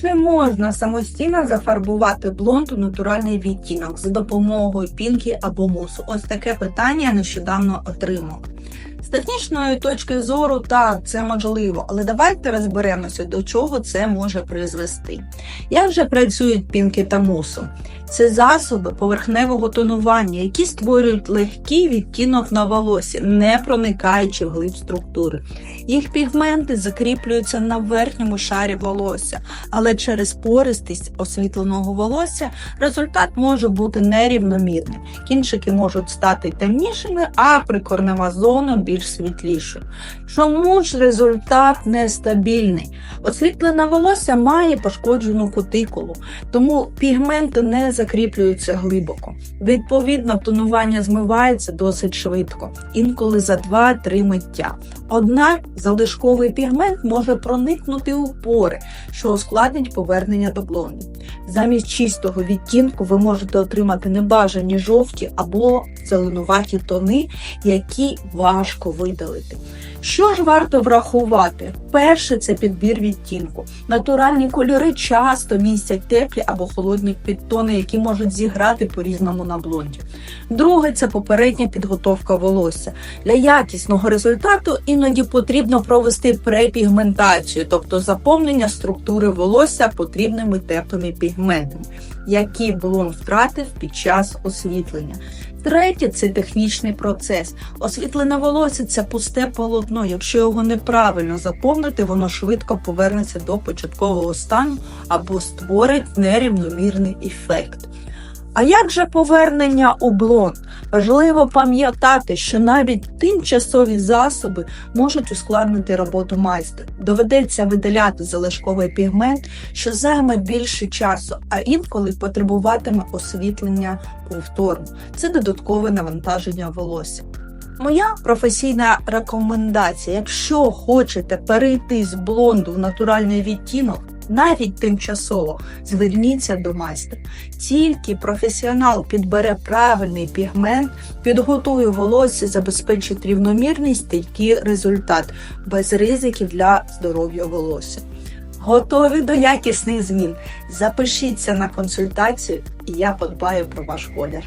Чи можна самостійно зафарбувати блонд у натуральний відтінок за допомогою пінки або мусу? Ось таке питання я нещодавно отримала. З технічної точки зору, так, це можливо, але давайте розберемося, до чого це може призвести. Як же працюють пінки та мусу? Це засоби поверхневого тонування, які створюють легкий відтінок на волосі, не проникаючи в глиб структури. Їх пігменти закріплюються на верхньому шарі волосся, але через пористість освітленого волосся результат може бути нерівномірним. Кінчики можуть стати темнішими, а прикорнева зона більш світлішою. Чому ж результат нестабільний? Освітлене волосся має пошкоджену кутикулу, тому пігменти не закріплюються глибоко. Відповідно, тонування змивається досить швидко, інколи за 2-3 миття. Однак залишковий пігмент може проникнути у пори, що ускладнить повернення до блонду. Замість чистого відтінку ви можете отримати небажані жовті або зеленуваті тони, які важко видалити. Що ж варто врахувати? Перше це підбір відтінку. Натуральні кольори часто містять теплі або холодні підтони, які можуть зіграти по-різному на блонді. Друге це попередня підготовка волосся. Для якісного результату іноді потрібно провести препігментацію, тобто заповнення структури волосся потрібними теплими пігментами, які блонд втратив під час освітлення. Третє це технічний процес. Освітлене волосся це пусте полотно. Якщо його неправильно заповнити, воно швидко повернеться до початкового стану або створить нерівномірний ефект. А як же повернення у блонд? Важливо пам'ятати, що навіть тимчасові засоби можуть ускладнити роботу майстра. Доведеться видаляти залишковий пігмент, що займе більше часу, а інколи потребуватиме освітлення повторно. Це додаткове навантаження волосся. Моя професійна рекомендація: якщо хочете перейти з блонду в натуральний відтінок, навіть тимчасово зверніться до майстра. Тільки професіонал підбере правильний пігмент, підготує волосся, забезпечить рівномірний стійкий результат без ризиків для здоров'я волосся. Готові до якісних змін? Запишіться на консультацію, і я подбаю про ваш колір.